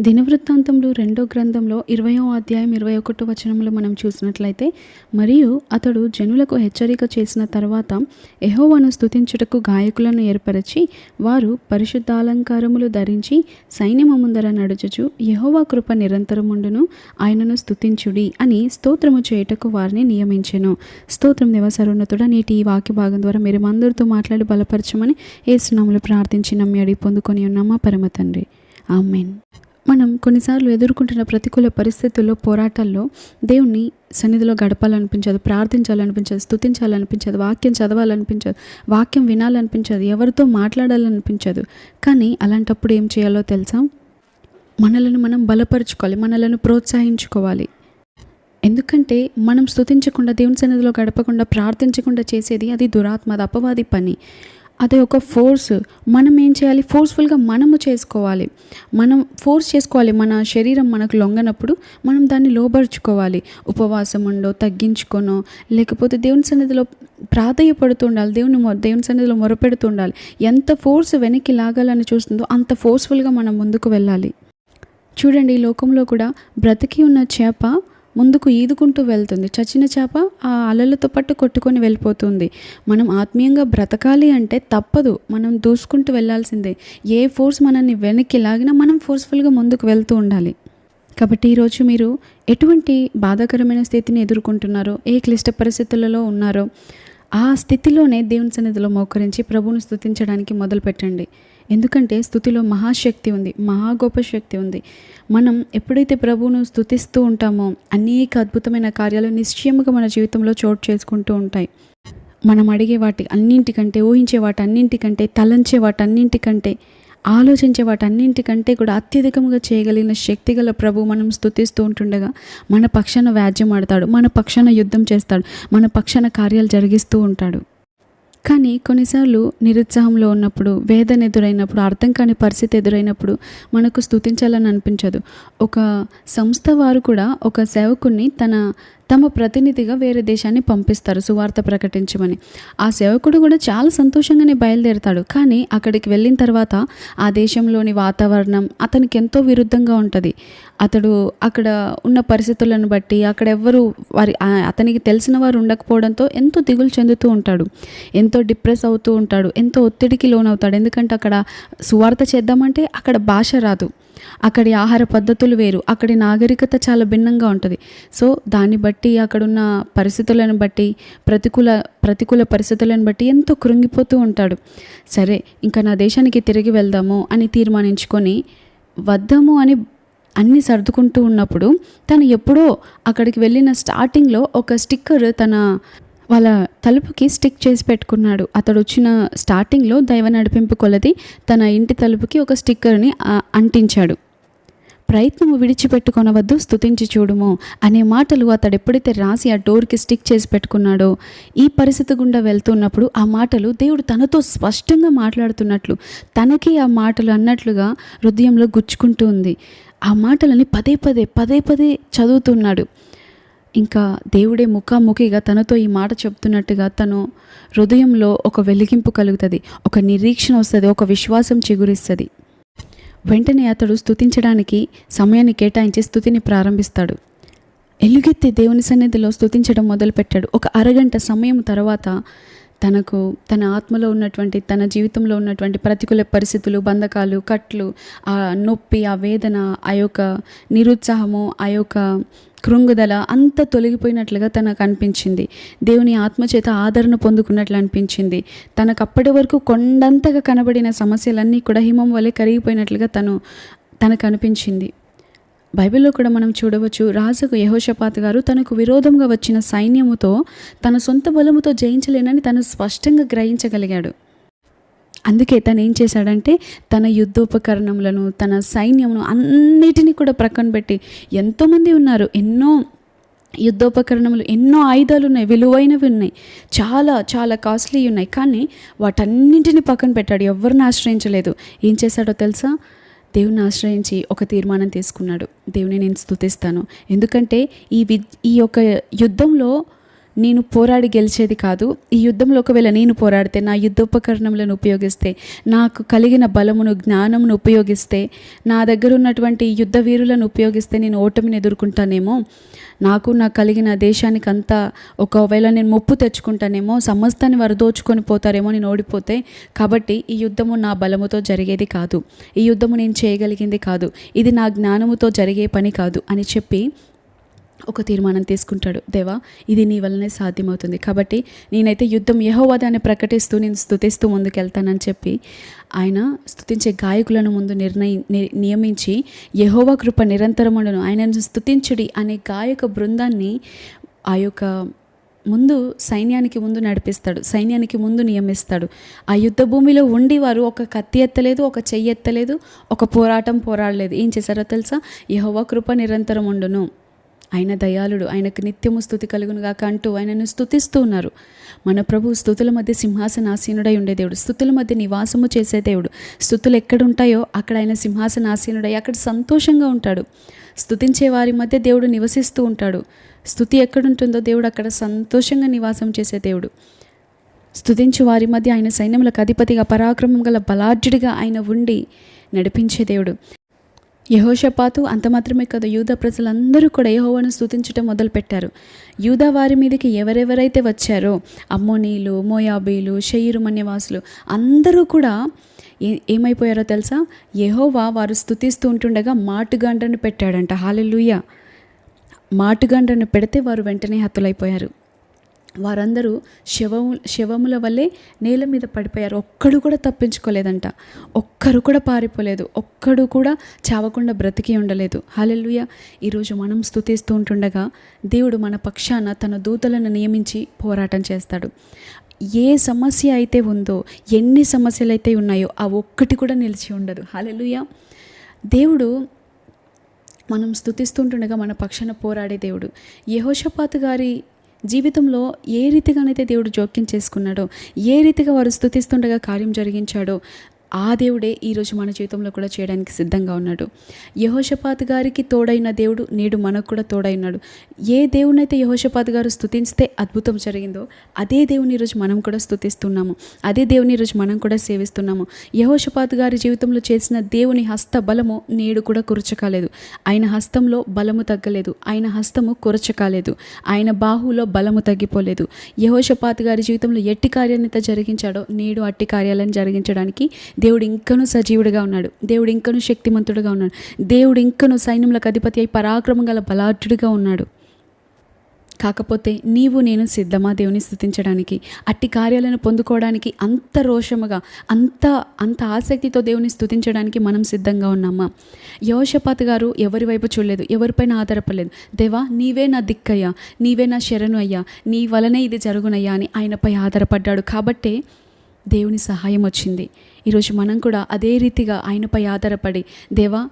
దినవృత్తాంతంలో రెండో గ్రంథంలో ఇరవయో అధ్యాయం ఇరవై ఒకటో వచనంలో మనం చూసినట్లయితే మరియు అతడు జనులకు హెచ్చరిక చేసిన తర్వాత ఎహోవాను స్తుతించుటకు గాయకులను ఏర్పరచి వారు పరిశుద్ధాలంకారములు ధరించి సైన్యము ముందర నడుచుచు ఎహోవా కృప నిరంతరముండును ఆయనను స్థుతించుడి అని స్తోత్రము చేయుటకు వారిని నియమించెను. స్తోత్రం దేవసరోన్నతుడ నేటి ఈ వాక్య భాగం ద్వారా మీరు అందరితో మాట్లాడి బలపరచమని ఏసునాములు ప్రార్థించి నమ్మి అడిగి పొందుకొని ఉన్నామా? పరమ తండ్రి. ఆమెన్. మనం కొన్నిసార్లు ఎదుర్కొంటున్న ప్రతికూల పరిస్థితుల్లో పోరాటాల్లో దేవుణ్ణి సన్నిధిలో గడపాలనిపించదు ప్రార్థించాలనిపించదు స్థుతించాలనిపించదు వాక్యం చదవాలనిపించదు వాక్యం వినాలనిపించదు ఎవరితో మాట్లాడాలనిపించదు. కానీ అలాంటప్పుడు ఏం చేయాలో తెలుసా? మనలను మనం బలపరుచుకోవాలి మనలను ప్రోత్సహించుకోవాలి. ఎందుకంటే మనం స్తుతించకుండా దేవుని సన్నిధిలో గడపకుండా ప్రార్థించకుండా చేసేది అది దురాత్మది అపవాది పని. అది ఒక ఫోర్స్ మనం ఏం చేయాలి? ఫోర్స్ఫుల్గా మనము చేసుకోవాలి. మనం ఫోర్స్ చేసుకోవాలి. మన శరీరం మనకు లొంగనప్పుడు మనం దాన్ని లోబరుచుకోవాలి. ఉపవాసం ఉండో తగ్గించుకోనో లేకపోతే దేవుని సన్నిధిలో ప్రాధాయపడుతూ ఉండాలి దేవుని మొ- దేవుని సన్నిధిలో మొరపెడుతూ ఉండాలి ఎంత ఫోర్స్ వెనక్కి లాగాలని చూస్తుందో అంత ఫోర్స్ఫుల్గా మనం ముందుకు వెళ్ళాలి. చూడండి ఈ లోకంలో కూడా బ్రతికి ఉన్న చేప ముందుకు ఈదుకుంటూ వెళ్తుంది. చచ్చిన చేప ఆ అలలతో పాటు కొట్టుకొని వెళ్ళిపోతుంది. మనం ఆత్మీయంగా బ్రతకాలి అంటే తప్పదు. మనం దూసుకుంటూ వెళ్ళాల్సిందే ఏ ఫోర్స్ మనల్ని వెనక్కి లాగినా మనం ఫోర్స్ఫుల్గా ముందుకు వెళ్తూ ఉండాలి. కాబట్టి ఈరోజు మీరు ఎటువంటి బాధాకరమైన స్థితిని ఎదుర్కొంటున్నారో ఏ క్లిష్ట పరిస్థితులలో ఉన్నారో ఆ స్థితిలోనే దేవుని సన్నిధిలో మోకరించి ప్రభువును స్తుతించడానికి మొదలుపెట్టండి. ఎందుకంటే స్థుతిలో మహాశక్తి ఉంది మహా గొప్ప శక్తి ఉంది. మనం ఎప్పుడైతే ప్రభువును స్థుతిస్తూ ఉంటామో అనేక అద్భుతమైన కార్యాలు నిశ్చయముగా మన జీవితంలో చోటు చేసుకుంటూ ఉంటాయి. మనం అడిగే వాటి అన్నింటికంటే ఊహించే వాటి అన్నింటికంటే తలంచే వాటి అన్నింటికంటే ఆలోచించే వాటన్నింటికంటే కూడా అత్యధికంగా చేయగలిగిన శక్తి గల ప్రభు మనం స్థుతిస్తూ ఉంటుండగా మన పక్షాన వ్యాజ్యం ఆడతాడు మన పక్షాన యుద్ధం చేస్తాడు మన పక్షాన కార్యాలు జరిగిస్తూ ఉంటాడు. కానీ కొన్నిసార్లు నిరుత్సాహంలో ఉన్నప్పుడు వేదన ఎదురైనప్పుడు అర్థం కాని పరిస్థితి ఎదురైనప్పుడు మనకు స్తుతించాలని అనిపించదు. ఒక సంస్థ వారు కూడా ఒక సేవకుణ్ణి తన తమ ప్రతినిధిగా వేరే దేశాన్ని పంపిస్తారు సువార్త ప్రకటించమని. ఆ సేవకుడు కూడా చాలా సంతోషంగానే బయలుదేరుతాడు. కానీ అక్కడికి వెళ్ళిన తర్వాత ఆ దేశంలోని వాతావరణం అతనికి ఎంతో విరుద్ధంగా ఉంటుంది. అతడు అక్కడ ఉన్న పరిస్థితులను బట్టి అక్కడ ఎవ్వరు వారి అతనికి తెలిసిన వారు ఉండకపోవడంతో ఎంతో దిగులు చెందుతూ ఉంటాడు. ఎంతో డిప్రెస్ అవుతూ ఉంటాడు. ఎంతో ఒత్తిడికి లోనవుతాడు. ఎందుకంటే అక్కడ సువార్త చేద్దామంటే అక్కడ భాష రాదు. అక్కడి ఆహార పద్ధతులు వేరు. అక్కడి నాగరికత చాలా భిన్నంగా ఉంటుంది. సో దాన్ని బట్టి అక్కడున్న పరిస్థితులను బట్టి ప్రతికూల ప్రతికూల పరిస్థితులను బట్టి ఎంతో కృంగిపోతూ ఉంటాడు. సరే ఇంకా నా దేశానికి తిరిగి వెళ్దాము అని తీర్మానించుకొని వద్దాము అని అన్నీ సర్దుకుంటూ ఉన్నప్పుడు తను ఎప్పుడో అక్కడికి వెళ్ళిన స్టార్టింగ్లో ఒక స్టిక్కర్ తన వాళ్ళ తలుపుకి స్టిక్ చేసి పెట్టుకున్నాడు. అతడు వచ్చిన స్టార్టింగ్లో దైవ నడిపింపు కొలది తన ఇంటి తలుపుకి ఒక స్టిక్కర్ని అంటించాడు. ప్రయత్నము విడిచిపెట్టుకొనవద్దు స్థుతించి చూడుము అనే మాటలు అతడు ఎప్పుడైతే రాసి ఆ డోర్కి స్టిక్ చేసి పెట్టుకున్నాడో ఈ పరిస్థితి గుండా వెళ్తున్నప్పుడు ఆ మాటలు దేవుడు తనతో స్పష్టంగా మాట్లాడుతున్నట్లు తనకి ఆ మాటలు అన్నట్లుగా హృదయంలో గుచ్చుకుంటూ ఉంది. ఆ మాటలని పదే పదే పదే పదే చదువుతున్నాడు. ఇంకా దేవుడే ముఖాముఖిగా తనతో ఈ మాట చెప్తున్నట్టుగా తను హృదయంలో ఒక వెలిగింపు కలుగుతుంది ఒక నిరీక్షణ వస్తుంది ఒక విశ్వాసం చిగురిస్తుంది. వెంటనే అతడు స్థుతించడానికి సమయాన్ని కేటాయించి స్థుతిని ప్రారంభిస్తాడు. ఎలుగెత్తి దేవుని సన్నిధిలో స్థుతించడం మొదలుపెట్టాడు. ఒక అరగంట సమయం తర్వాత తనకు తన ఆత్మలో ఉన్నటువంటి తన జీవితంలో ఉన్నటువంటి ప్రతికూల పరిస్థితులు బంధకాలు కట్లు ఆ నొప్పి ఆ వేదన ఆ యొక్క నిరుత్సాహము ఆ యొక్క కృంగుదల అంత తొలగిపోయినట్లుగా తనకు అనిపించింది. దేవుని ఆత్మచేత ఆదరణ పొందుకున్నట్లు అనిపించింది. తనకు అప్పటి వరకు కొండంతగా కనబడిన సమస్యలన్నీ కూడా హిమం వలె కరిగిపోయినట్లుగా తను తనకు అనిపించింది. బైబిల్లో కూడా మనం చూడవచ్చు రాజుకు యహోషపాత్ గారు తనకు విరోధంగా వచ్చిన సైన్యముతో తన సొంత బలముతో జయించలేనని తను స్పష్టంగా గ్రహించగలిగాడు. అందుకే తను ఏం చేశాడంటే తన యుద్ధోపకరణములను తన సైన్యమును అన్నిటినీ కూడా ప్రక్కన పెట్టి ఎంతోమంది ఉన్నారు ఎన్నో యుద్ధోపకరణములు ఎన్నో ఆయుధాలు ఉన్నాయి విలువైనవి ఉన్నాయి చాలా చాలా కాస్ట్లీ ఉన్నాయి కానీ వాటన్నింటిని పక్కన పెట్టాడు ఎవరిని ఆశ్రయించలేదు. ఏం చేశాడో తెలుసా? దేవుని ఆశ్రయించి ఒక తీర్మానం తీసుకున్నాడు. దేవుని నేను స్తుతిస్తాను. ఎందుకంటే ఈ వి ఈ యొక్క యుద్ధంలో నేను పోరాడి గెలిచేది కాదు. ఈ యుద్ధంలో ఒకవేళ నేను పోరాడితే నా యుద్ధోపకరణములను ఉపయోగిస్తే నాకు కలిగిన బలమును జ్ఞానమును ఉపయోగిస్తే నా దగ్గర ఉన్నటువంటి యుద్ధ వీరులను ఉపయోగిస్తే నేను ఓటమిని ఎదుర్కొంటానేమో నాకు నాకు కలిగిన దేశానికి అంతా ఒకవేళ నేను ముప్పు తెచ్చుకుంటానేమో సమస్తాన్ని వారు దోచుకొని పోతారేమో నేను ఓడిపోతే కాబట్టి ఈ యుద్ధము నా బలముతో జరిగేది కాదు. ఈ యుద్ధము నేను చేయగలిగింది కాదు. ఇది నా జ్ఞానముతో జరిగే పని కాదు అని చెప్పి ఒక తీర్మానం తీసుకుంటాడు. దేవా ఇది నీ వల్లనే సాధ్యమవుతుంది. కాబట్టి నేనైతే యుద్ధం యహోవాదాన్ని ప్రకటిస్తూ నేను స్తుతిస్తూ ముందుకెళ్తానని చెప్పి ఆయన స్థుతించే గాయకులను ముందు నిర్ణయి ని- నియమించి యహోవా కృప నిరంతరముండును ఆయనను స్థుతించుడి అనే గాయక బృందాన్ని ఆ యొక్క ముందు సైన్యానికి ముందు నడిపిస్తాడు. సైన్యానికి ముందు నియమిస్తాడు. ఆ యుద్ధ భూమిలో ఉండి వారు ఒక కత్తి ఎత్తలేదు ఒక చెయ్యి ఎత్తలేదు ఒక పోరాటం పోరాడలేదు. ఏం చేశారో తెలుసా? యహోవా కృప నిరంతరం ఉండును ఆయన దయాళుడు ఆయనకు నిత్యము స్థుతి కలుగునుగాక అంటూ ఆయనను స్థుతిస్తూ ఉన్నారు. మన ప్రభు స్థుతుల మధ్య సింహాసనాసీనుడై ఉండే దేవుడు స్థుతుల మధ్య నివాసము చేసే దేవుడు. స్థుతులు ఎక్కడుంటాయో అక్కడ ఆయన సింహాసనాసీనుడై అక్కడ సంతోషంగా ఉంటాడు. స్థుతించే వారి మధ్య దేవుడు నివసిస్తూ ఉంటాడు. స్థుతి ఎక్కడుంటుందో దేవుడు అక్కడ సంతోషంగా నివాసం చేసే దేవుడు. స్థుతించు వారి మధ్య ఆయన సైన్యములకు అధిపతిగా పరాక్రమం గల బలాఢ్యుడిగా ఆయన ఉండి నడిపించే దేవుడు. యహోషపాతు అంత మాత్రమే కాదు యూద ప్రజలందరూ కూడా యహోవను స్తుతించడం మొదలుపెట్టారు. యూదా వారి మీదకి ఎవరెవరైతే వచ్చారో అమ్మోనీలు మోయాబీలు షెయిరు మన్యవాసులు అందరూ కూడా ఏ ఏమైపోయారో తెలుసా? యహోవా వారు స్తుతిస్తూ ఉంటుండగా మాటుగాండ్రను పెట్టాడంట. హాలెలుయ. మాటుగాండ్రను పెడితే వారు వెంటనే హతులైపోయారు వారందరూ శవము శవముల వల్లే నేల మీద పడిపోయారు. ఒక్కడు కూడా తప్పించుకోలేదంట. ఒక్కరు కూడా పారిపోలేదు. ఒక్కడు కూడా చావకుండా బ్రతికి ఉండలేదు. హాలెల్లుయ. ఈరోజు మనం స్తుతిస్తూ ఉంటుండగా దేవుడు మన పక్షాన తన దూతలను నియమించి పోరాటం చేస్తాడు. ఏ సమస్య అయితే ఉందో ఎన్ని సమస్యలు అయితే ఉన్నాయో ఆ ఒక్కటి కూడా నిలిచి ఉండదు. హాలెలుయ దేవుడు మనం స్థుతిస్తుంటుండగా మన పక్షాన పోరాడే దేవుడు. యహోషపాత్ గారి జీవితంలో ఏ రీతిగానైతే దేవుడు జోక్యం చేసుకున్నాడో ఏ రీతిగా వారు స్థుతిస్తుండగా కార్యం జరిగించాడో ఆ దేవుడే ఈరోజు మన జీవితంలో కూడా చేయడానికి సిద్ధంగా ఉన్నాడు. యహోషపాత్ గారికి తోడైన దేవుడు నేడు మనకు కూడా తోడైనాడు. ఏ దేవునైతే యహోషపాత్ గారు స్థుతిస్తే అద్భుతం జరిగిందో అదే దేవుని ఈరోజు మనం కూడా స్థుతిస్తున్నాము అదే దేవుని ఈరోజు మనం కూడా సేవిస్తున్నాము. యహోషపాత్ గారి జీవితంలో చేసిన దేవుని హస్త బలము నేడు కూడా కురచకాలేదు. ఆయన హస్తంలో బలము తగ్గలేదు. ఆయన హస్తము కురచకాలేదు. ఆయన బాహులో బలము తగ్గిపోలేదు. యహోషపాత్ గారి జీవితంలో ఎట్టి కార్యాన్ని అయితే జరిగించాడో నేడు అట్టి కార్యాలను జరిగించడానికి దేవుడు ఇంకనూ సజీవుడిగా ఉన్నాడు. దేవుడు ఇంకనూ శక్తిమంతుడిగా ఉన్నాడు. దేవుడు ఇంకనూ సైన్యములకు అధిపతి అయి పరాక్రమం గల బలాఢ్యుడిగా ఉన్నాడు. కాకపోతే నీవు నేను సిద్ధమా దేవుని స్థుతించడానికి? అట్టి కార్యాలను పొందుకోవడానికి అంత రోషముగా అంత అంత ఆసక్తితో దేవుని స్థుతించడానికి మనం సిద్ధంగా ఉన్నామా? యోషపాత్ గారు ఎవరి వైపు చూడలేదు ఎవరిపైన ఆధారపడలేదు. దేవా నీవే నా దిక్కయ్యా నీవే నా శరణు అయ్యా నీ వలనే ఇది జరుగునయ్యా అని ఆయనపై ఆధారపడ్డాడు. కాబట్టే దేవుని సహాయం వచ్చింది. ఈరోజు మనం కూడా అదే రీతిగా ఆయనపై ఆధారపడి దేవా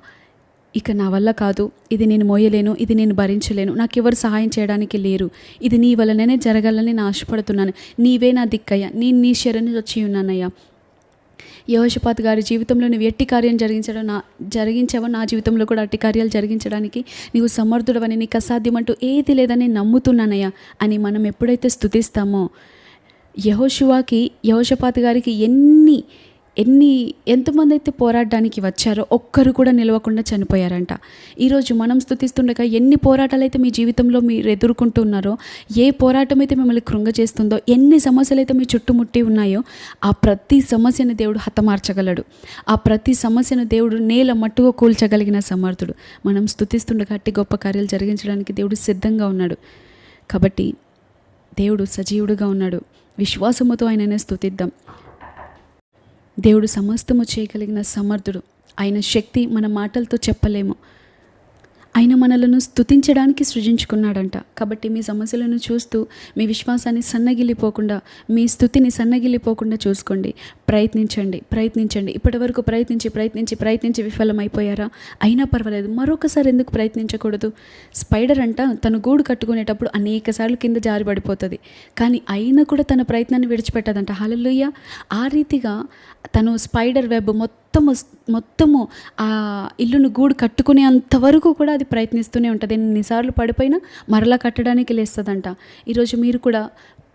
ఇక నా వల్ల కాదు. ఇది నేను మోయలేను. ఇది నేను భరించలేను. నాకు ఎవరు సహాయం చేయడానికి లేరు. ఇది నీ వలననే జరగాలని నేను ఆశపడుతున్నాను. నీవే నా దిక్కయ్యా. నేను నీ శరణు వచ్చి ఉన్నానయ్యా. యహోషపాత్ గారి జీవితంలో నువ్వు ఎట్టి కార్యం జరిగించడం నా జరిగించావో నా జీవితంలో కూడా అట్టి కార్యాలు జరిగించడానికి నీవు సమర్థుడవని నీకు అసాధ్యమంటూ ఏది లేదని నమ్ముతున్నానయ్యా అని మనం ఎప్పుడైతే స్తుతిస్తామో యహోశివాకి యహోషపాతి గారికి ఎన్ని ఎన్ని ఎంతమంది అయితే పోరాడడానికి వచ్చారో ఒక్కరు కూడా నిలవకుండా చనిపోయారంట. ఈరోజు మనం స్థుతిస్తుండగా ఎన్ని పోరాటాలు అయితే మీ జీవితంలో మీరు ఎదుర్కొంటున్నారో ఏ పోరాటం అయితే మిమ్మల్ని కృంగజేస్తుందో ఎన్ని సమస్యలు అయితే మీ చుట్టుముట్టి ఉన్నాయో ఆ ప్రతి సమస్యను దేవుడు హతమార్చగలడు. ఆ ప్రతి సమస్యను దేవుడు నేల మట్టుగా కూల్చగలిగిన సమర్థుడు. మనం స్థుతిస్తుండగా అట్టి గొప్ప కార్యాలు జరిగించడానికి దేవుడు సిద్ధంగా ఉన్నాడు. కాబట్టి దేవుడు సజీవుడుగా ఉన్నాడు. విశ్వాసముతో ఆయననే స్థుతిద్దాం దేవుడు సమస్తము చేయగలిగిన సమర్థుడు. ఆయన శక్తి మన మాటలతో చెప్పలేము. ఆయన మనలను స్థుతించడానికి సృజించుకున్నాడంట. కాబట్టి మీ సమస్యలను చూస్తూ మీ విశ్వాసాన్ని సన్నగిల్లిపోకుండా మీ స్థుతిని సన్నగిల్లిపోకుండా చూసుకోండి. ప్రయత్నించండి ప్రయత్నించండి. ఇప్పటి వరకు ప్రయత్నించి ప్రయత్నించి ప్రయత్నించి విఫలమైపోయారా? అయినా పర్వాలేదు. మరొకసారి ఎందుకు ప్రయత్నించకూడదు? స్పైడర్ అంట తను గూడు కట్టుకునేటప్పుడు అనేక సార్లు కింద జారి పడిపోతుంది కానీ అయినా కూడా తన ప్రయత్నాన్ని విడిచిపెట్టదంట. హాలలుయ్య ఆ రీతిగా తను స్పైడర్ వెబ్ మొత్తం మొత్తము మొత్తము ఆ ఇల్లును గూడు కట్టుకునే అంతవరకు కూడా అది ప్రయత్నిస్తూనే ఉంటుంది. ఎన్నిసార్లు పడిపోయినా మరలా కట్టడానికి లేస్తుందంట. ఈరోజు మీరు కూడా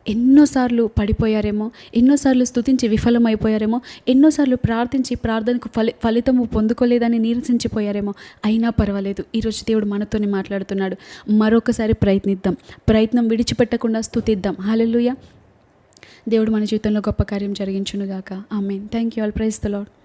ఎన్నోసార్లు పడిపోయారేమో ఎన్నోసార్లు స్తుతించి విఫలమైపోయారేమో ఎన్నోసార్లు ప్రార్థించి ప్రార్థనకు ఫలి ఫలితము పొందుకోలేదని నీరసించిపోయారేమో అయినా పర్వాలేదు. ఈరోజు దేవుడు మనతోనే మాట్లాడుతున్నాడు. మరొకసారి ప్రయత్నిద్దాం. ప్రయత్నం విడిచిపెట్టకుండా స్తుతిద్దాం. హాలెలుయ దేవుడు మన జీవితంలో గొప్ప కార్యం జరిగించునుగాక. ఆమె thank you all. Praise the lord